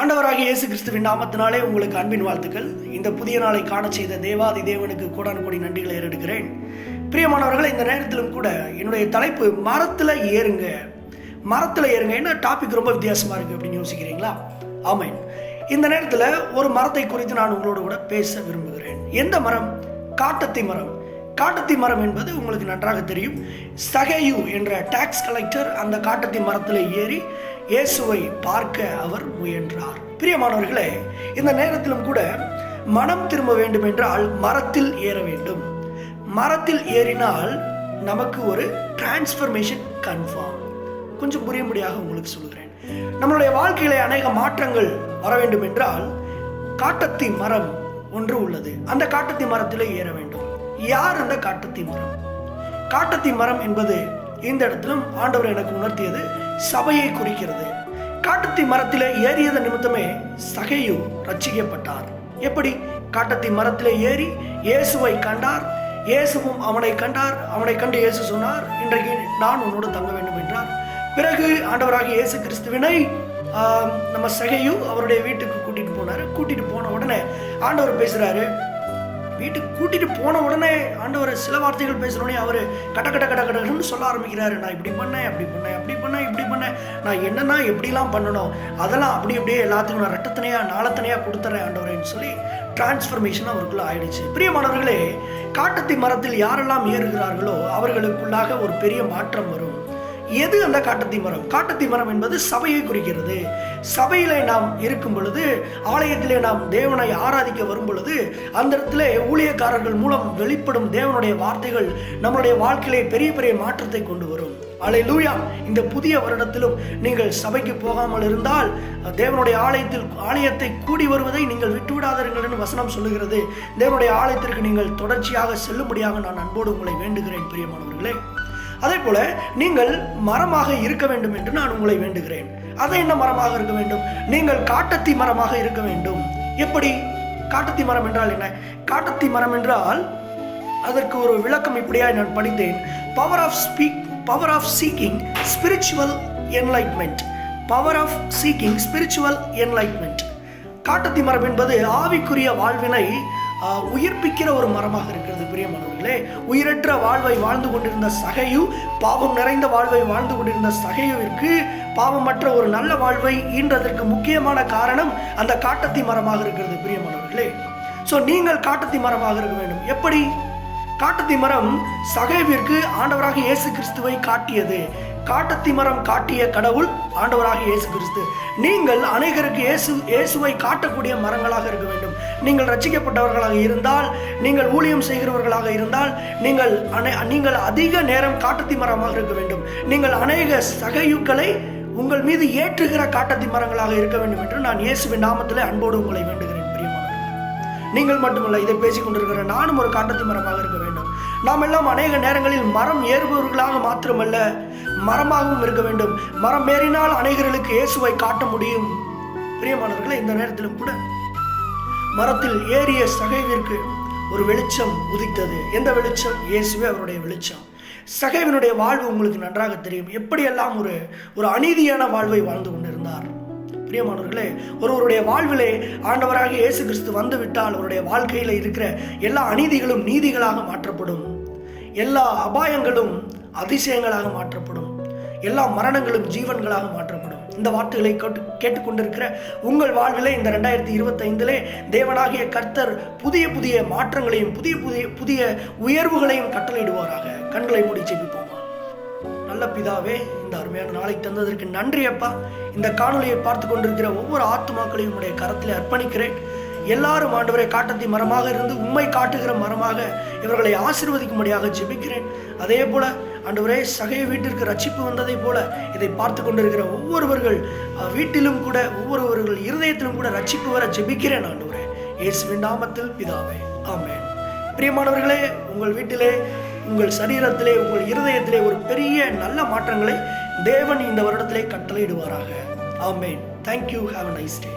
ஆண்டவராகிய இயேசு கிறிஸ்துவின் நாமத்தினாலே உங்களுக்கு அன்பின் வாழ்த்துக்கள். இந்த புதிய நாளை காண செய்த தேவாதி தேவனுக்கு கூடான கோடி நன்றிகளை ஏறெடுக்கிறேன். பிரியமானவர்களை இந்த நேரத்திலும் கூட என்னுடைய தலைப்பு மரத்தில் ஏறுங்க. மரத்தில் ஏறுங்க. என்ன டாபிக் ரொம்ப வித்தியாசமாக இருக்குது அப்படின்னு யோசிக்கிறீங்களா? ஆமாம் இந்த நேரத்தில் ஒரு மரத்தை குறித்து நான் உங்களோட கூட பேச விரும்புகிறேன். எந்த மரம்? காட்டத்தி மரம். காட்டத்தி மரம் என்பது உங்களுக்கு நன்றாக தெரியும். சகையு என்ற டாக்ஸ் கலெக்டர் அந்த காட்டத்தி மரத்தில் ஏறி இயேசுவை பார்க்க அவர் முயன்றார். பிரியமானவர்களே இந்த நேரத்திலும் கூட மனம் திரும்ப வேண்டும் என்றால் மரத்தில் ஏற வேண்டும். மரத்தில் ஏறினால் நமக்கு ஒரு டிரான்ஸ்ஃபர்மேஷன் கன்ஃபார்ம் கொஞ்சம் புரியும்படியாக உங்களுக்கு சொல்கிறேன். நம்மளுடைய வாழ்க்கையில அநேக மாற்றங்கள் வர வேண்டும் என்றால் காட்டத்தி மரம் ஒன்று உள்ளது. அந்த காட்டத்தி மரத்திலே ஏற வேண்டும். யார் அந்த காட்டத்தி மரம்? காட்டத்தி மரம் என்பது இந்த இடத்திலும் ஆண்டவர் எனக்கு உணர்த்தியது சபையை குறிக்கிறது. காட்டத்தி மரத்தில் ஏறியது நிமித்தமே சகையு ரட்சிக்கப்பட்டார் எப்படி? காட்டத்தி மரத்தில் ஏறி இயேசுவை கண்டார். இயேசுவும் அவனை கண்டார். அவனை கண்டு இயேசு சொன்னார் இன்றைக்கு நான் உன்னோடு தங்க வேண்டும் என்றார். பிறகு ஆண்டவராக இயேசு கிறிஸ்துவினை நம்ம சகையு அவருடைய வீட்டுக்கு கூட்டிட்டு போனார். கூட்டிட்டு போன உடனே ஆண்டவர் பேசுறாரு வீட்டுக்கு கூட்டிட்டு போன உடனே ஆண்டவர் சில வார்த்தைகள் பேசுறோடனே அவர் கட கட கட கடன்னு சொல்ல ஆரம்பிக்கிறாரு. நான் இப்படி பண்ணேன் அப்படி பண்ணேன் அப்படி பண்ணேன் இப்படி பண்ணேன். நான் என்னென்னா எப்படிலாம் பண்ணணும்? அதெல்லாம் அப்படி அப்படியே எல்லாத்துக்கும் நான் ரெட்டத்தனையா நாளத்தனையா கொடுத்துறேன் ஆண்டவரேன்னு சொல்லி டிரான்ஸ்ஃபர்மேஷன் அவருக்குள்ள ஆயிடுச்சு. பிரியமானவர்களே காட்டத்தி மரத்தில் யாரெல்லாம் ஏறுகிறார்களோ அவர்களுக்குள்ளாக ஒரு பெரிய மாற்றம் வரும். எது அந்த காட்டத்தி மரம் காட்டத்தி மரம் என்பது சபையை குறிக்கிறது. சபையிலே நாம் இருக்கும் பொழுது ஆலயத்திலே நாம் தேவனை ஆராதிக்க வரும் பொழுது அந்த இடத்துல ஊழியக்காரர்கள் மூலம் வெளிப்படும் தேவனுடைய வார்த்தைகள் நம்மளுடைய வாழ்க்கையிலே பெரிய பெரிய மாற்றத்தை கொண்டு வரும். அலையிலூயா இந்த புதிய வருடத்திலும் நீங்கள் சபைக்கு போகாமல் இருந்தால் தேவனுடைய ஆலயத்தில் ஆலயத்தை கூடி வருவதை நீங்கள் விட்டுவிடாதீர்கள் என்று வசனம் சொல்லுகிறது. தேவனுடைய ஆலயத்திற்கு நீங்கள் தொடர்ச்சியாக செல்லும்படியாக நான் அன்போடு உங்களை வேண்டுகிறேன் பிரியமானவர்களே. அதே போல நீங்கள் மரமாக இருக்க வேண்டும் என்று நான் உங்களை வேண்டுகிறேன். அதை என்ன மரமாக இருக்க வேண்டும்? நீங்கள் காட்டத்தி மரமாக இருக்க வேண்டும். எப்படி? காட்டத்தி மரம் என்றால் என்ன? காட்டத்தி மரம் என்றால் அதற்கு ஒரு விளக்கம் இப்படியாய் நான் படித்தேன். Power of speak power of seeking spiritual enlightenment power of seeking spiritual enlightenment காட்டத்தி மரம் என்பது ஆவிக்குரிய வாழ்வினை உயிர்ப்பிக்கிற ஒரு மரமாக இருக்கிறது பிரியமானவர்களே உயிரற்ற வாழ்வை வாழ்ந்து கொண்டிருந்த சகையு பாவம் நிறைந்த வாழ்வை வாழ்ந்து கொண்டிருந்த சகையுவிற்கு பாவமற்ற ஒரு நல்ல வாழ்வை ஈன்றதற்கு முக்கியமான காரணம் அந்த காட்டத்தி மரமாக இருக்கிறது பிரியமானவர்களே ஸோ நீங்கள் காட்டத்தி மரமாக இருக்க வேண்டும். எப்படி? காட்டத்தி மரம் சகைவிற்கு ஆண்டவராக இயேசு கிறிஸ்துவை காட்டியது. காட்டத்தி மரம் காட்டிய கடவுள் ஆண்டவராக இயேசு கிறிஸ்து. நீங்கள் அநேகருக்கு இயேசு இயேசுவை காட்டக்கூடிய மரங்களாக இருக்க வேண்டும். நீங்கள் ரசிக்கப்பட்டவர்களாக இருந்தால் நீங்கள் ஊழியம் செய்கிறவர்களாக இருந்தால் நீங்கள் அனை நீங்கள் அதிக நேரம் காட்டத்தி மரமாக இருக்க வேண்டும். நீங்கள் அநேக சகையுக்களை உங்கள் மீது ஏற்றுகிற காட்டத்தி மரங்களாக இருக்க வேண்டும் என்று நான் இயேசுவின் நாமத்திலே அன்போடு உங்களை வேண்டுகிறேன் பிரியமான நீங்கள் மட்டுமல்ல இதை பேசிக் கொண்டிருக்கிற நானும் ஒரு காட்டத்தி மரமாக இருக்க வேண்டும். நாம் எல்லாம் அநேக நேரங்களில் மரம் ஏறுபவர்களாக மாத்திரமல்ல மரமாகவும் இருக்க வேண்டும். மரம் ஏறினால் அநேகர்களுக்கு இயேசுவை காட்ட முடியும். பிரியமானவர்களை இந்த நேரத்திலும் கூட மரத்தில் ஏறிய சகைவிற்கு ஒரு வெளிச்சம் உதித்தது. எந்த வெளிச்சம்? இயேசுவே அவருடைய வெளிச்சம். சகைவனுடைய வாழ்வு உங்களுக்கு நன்றாக தெரியும். எப்படியெல்லாம் ஒரு ஒரு அநீதியான வாழ்வை வாழ்ந்து கொண்டிருந்தார். பிரியமானவர்களே ஒருவருடைய வாழ்விலே ஆண்டவராக இயேசு கிறிஸ்து வந்து விட்டால் அவருடைய வாழ்க்கையில் இருக்கிற எல்லா அநீதிகளும் நீதிகளாக மாற்றப்படும். எல்லா அபாயங்களும் அதிசயங்களாக மாற்றப்படும். எல்லா மரணங்களும் ஜீவன்களாக மாற்றப்படும். இந்த வார்த்தைகளை கேட்டு கேட்டுக்கொண்டிருக்கிற உங்கள் வாழ்விலே இந்த ரெண்டாயிரத்தி இருபத்தைந்திலே தேவனாகிய கர்த்தர் புதிய புதிய மாற்றங்களையும் புதிய புதிய புதிய உயர்வுகளையும் கட்டளையிடுவாராக. கண்களை மூடி ஜெபிப்போமா? நல்ல பிதாவே இந்த அருமையான நாளை தந்ததற்கு நன்றி அப்பா. இந்த காணொலியை பார்த்து கொண்டிருக்கிற ஒவ்வொரு ஆத்துமாக்களையும் உடைய கரத்தில் அர்ப்பணிக்கிறேன். எல்லாரும் ஆண்டவரை காட்டத்தின் மரமாக இருந்து உண்மை காட்டுகிற மரமாக இவர்களை ஆசீர்வதிக்கும்படியாக ஜெபிக்கிறேன். அதே போல ஆண்டவரே சகைய வீட்டிற்கு ரட்சிப்பு வந்ததை போல இதை பார்த்து கொண்டிருக்கிற ஒவ்வொருவர்கள் வீட்டிலும் கூட ஒவ்வொருவர்கள் இருதயத்திலும் கூட ரட்சிப்பு வர ஜெபிக்கிறேன் ஆண்டவரே. இயேசுவின் நாமத்தில் பிதாவே ஆமேன். பிரியமானவர்களே உங்கள் வீட்டிலே உங்கள் சரீரத்திலே உங்கள் இருதயத்திலே ஒரு பெரிய நல்ல மாற்றங்களை தேவன் இந்த வருடத்திலே கட்டளையிடுவாராக. ஆமேன். Thank you have a nice day